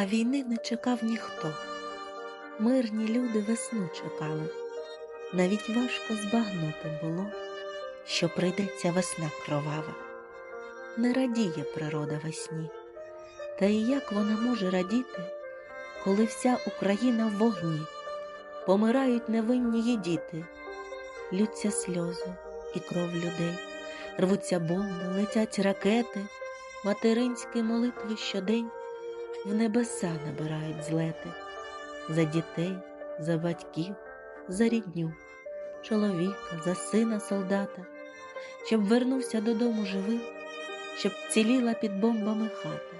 А війни не чекав ніхто. Мирні люди весну чекали. Навіть важко збагнути було, що прийдеться весна кровава. Не радіє природа весні. Та і як вона може радіти, коли вся Україна в вогні, помирають невинні її діти, лються сльози і кров людей, рвуться бомби, летять ракети, материнські молитви щодень в небеса набирають злети. За дітей, за батьків, за рідню, чоловіка, за сина солдата, щоб вернувся додому живий, щоб ціліла під бомбами хата,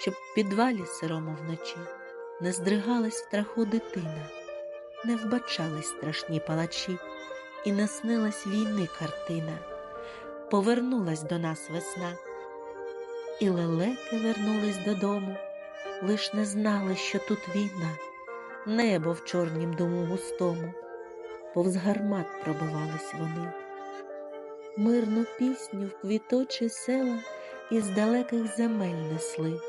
щоб в підвалі сирому вночі не здригалась в страху дитина, не вбачались страшні палачі, і не снилась війни картина. Повернулась до нас весна, і лелеки вернулись додому, лиш не знали, що тут війна, небо в чорнім дому густому, повз гармат пробивались вони. Мирну пісню в квіточі села із далеких земель несли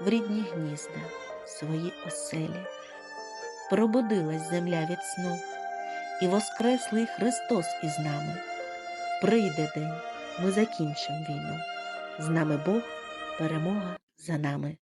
в рідні гнізда свої оселі. Пробудилась земля від сну, і воскреслий Христос із нами. Прийде день, ми закінчимо війну. З нами Бог, перемога за нами.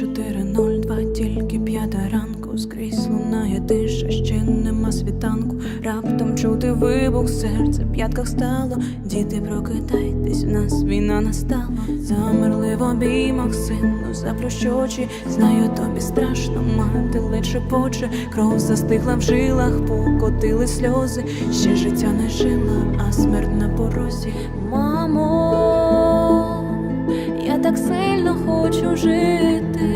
2402, тільки п'ята ранку, скрізь лунає тиша, ще нема світанку. Раптом чути вибух серця, в п'ятках стало. Діти, прокидайтесь, в нас війна настала. Замерли в обіймах сину, заплющ очі. Знаю, тобі страшно, мати ледь шепоче, кров застигла в жилах, покотили сльози. Ще життя не жила, а смерть на порозі. Мамо, я так сильно хочу жити,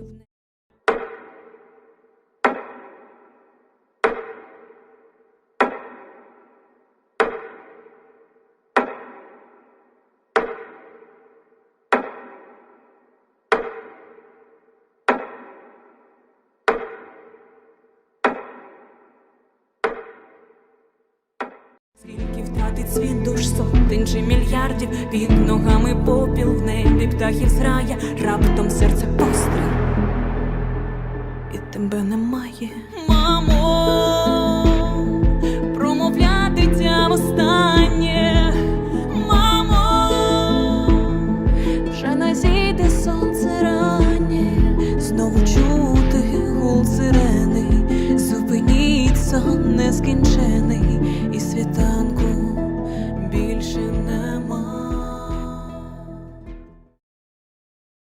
одинокі душі. Скільки втратить світ душ сотень чи мільярдів під ногами попіл в небі птахів зрая, раптом серце постріл, і тебе немає. Мамо, промовляти тя востаннє. Мамо, вже не зійде сонце раннє, знову чути гул сирени, зупиніться нескінчений.